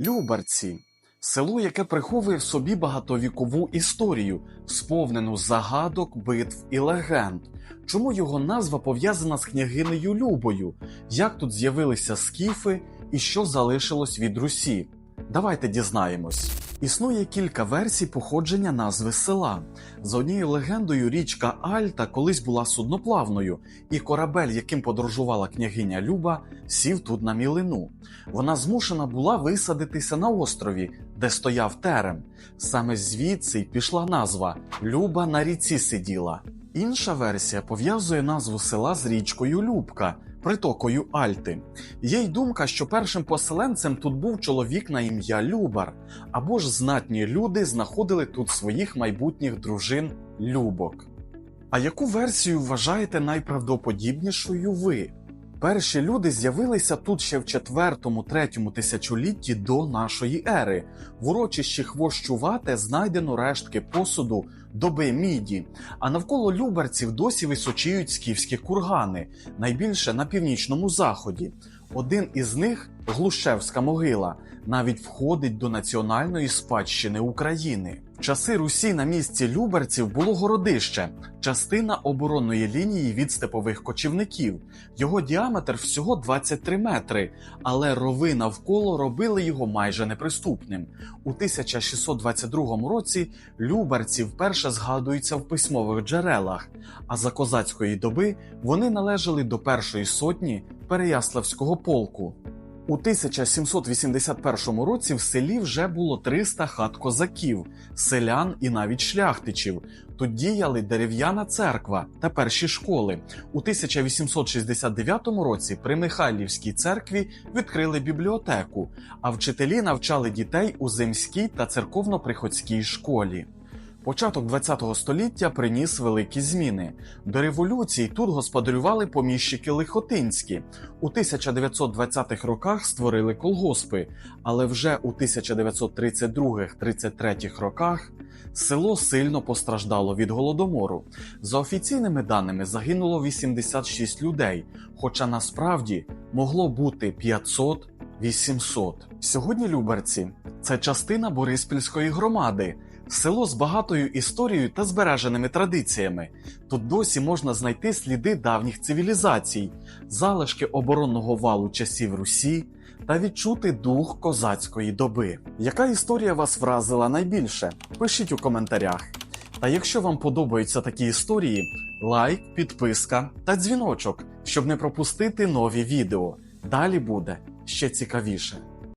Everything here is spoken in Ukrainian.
Любарці село, яке приховує в собі багатовікову історію, сповнену загадок, битв і легенд. Чому його назва пов'язана з княгинею Любою? Як тут з'явилися скіфи і що залишилось від Русі? Давайте дізнаємось. Існує кілька версій походження назви села. За однією легендою, річка Альта колись була судноплавною, і корабель, яким подорожувала княгиня Люба, сів тут на мілину. Вона змушена була висадитися на острові, де стояв терем. Саме звідси й пішла назва Люба на ріці сиділа. Інша версія пов'язує назву села з річкою Любка, притокою Альти. Є й думка, що першим поселенцем тут був чоловік на ім'я Любар, або ж знатні люди знаходили тут своїх майбутніх дружин Любок. А яку версію вважаєте найправдоподібнішою ви? Перші люди з'явилися тут ще в 4-3 тисячолітті до нашої ери. В урочищі Хвощувате знайдено рештки посуду доби міді, а навколо любарців досі височіють скіфські кургани, найбільше на північному заході. Один із них, Глушевська могила, навіть входить до національної спадщини України. Часи Русі на місці Любарців було городище, частина оборонної лінії від степових кочівників. Його діаметр всього 23 метри, але рови навколо робили його майже неприступним. У 1622 році Любарці вперше згадуються в письмових джерелах, а за козацької доби вони належали до першої сотні Переяславського полку. У 1781 році в селі вже було 300 хат козаків, селян і навіть шляхтичів. Тут діяли дерев'яна церква та перші школи. У 1869 році при Михайлівській церкві відкрили бібліотеку, а вчителі навчали дітей у земській та церковно-приходській школі. Початок ХХ століття приніс великі зміни. До революції тут господарювали поміщики лихотинські. У 1920-х роках створили колгоспи, але вже у 1932-33 роках село сильно постраждало від голодомору. За офіційними даними загинуло 86 людей, хоча насправді могло бути 500-800. Сьогодні Люберці це частина Бориспільської громади. Село з багатою історією та збереженими традиціями. Тут досі можна знайти сліди давніх цивілізацій, залишки оборонного валу часів Русі та відчути дух козацької доби. Яка історія вас вразила найбільше? Пишіть у коментарях. Та якщо вам подобаються такі історії, лайк, підписка та дзвіночок, щоб не пропустити нові відео. Далі буде ще цікавіше.